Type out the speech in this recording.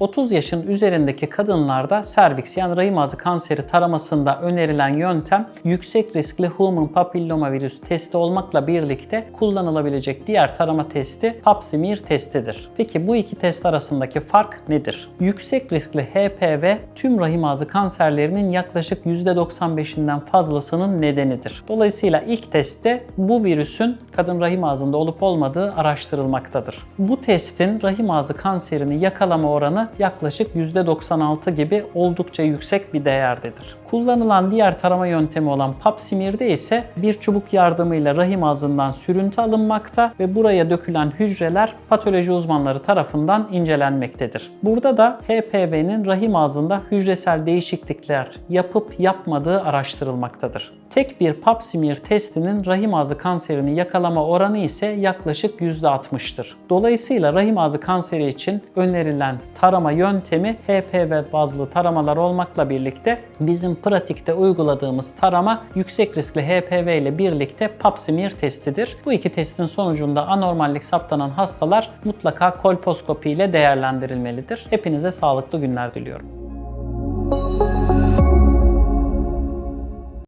30 yaşın üzerindeki kadınlarda serviks yani rahim ağzı kanseri taramasında önerilen yöntem yüksek riskli human papillomavirüs testi olmakla birlikte kullanılabilecek diğer tarama testi pap smear testidir. Peki bu iki test arasındaki fark nedir? Yüksek riskli HPV tüm rahim ağzı kanserlerinin yaklaşık %95'inden fazlasının nedenidir. Dolayısıyla ilk testte bu virüsün kadın rahim ağzında olup olmadığı araştırılmaktadır. Bu testin rahim ağzı kanserini yakalama oranı yaklaşık %96 gibi oldukça yüksek bir değerdedir. Kullanılan diğer tarama yöntemi olan pap smear'de ise bir çubuk yardımıyla rahim ağzından sürüntü alınmakta ve buraya dökülen hücreler patoloji uzmanları tarafından incelenmektedir. Burada da HPV'nin rahim ağzında hücresel değişiklikler yapıp yapmadığı araştırılmaktadır. Tek bir pap smear testinin rahim ağzı kanserini yakalama oranı ise yaklaşık %60'tır. Dolayısıyla rahim ağzı kanseri için önerilen tarama yöntemi HPV bazlı taramalar olmakla birlikte bizim pratikte uyguladığımız tarama yüksek riskli HPV ile birlikte pap smear testidir. Bu iki testin sonucunda anormallik saptanan hastalar mutlaka kolposkopi ile değerlendirilmelidir. Hepinize sağlıklı günler diliyorum.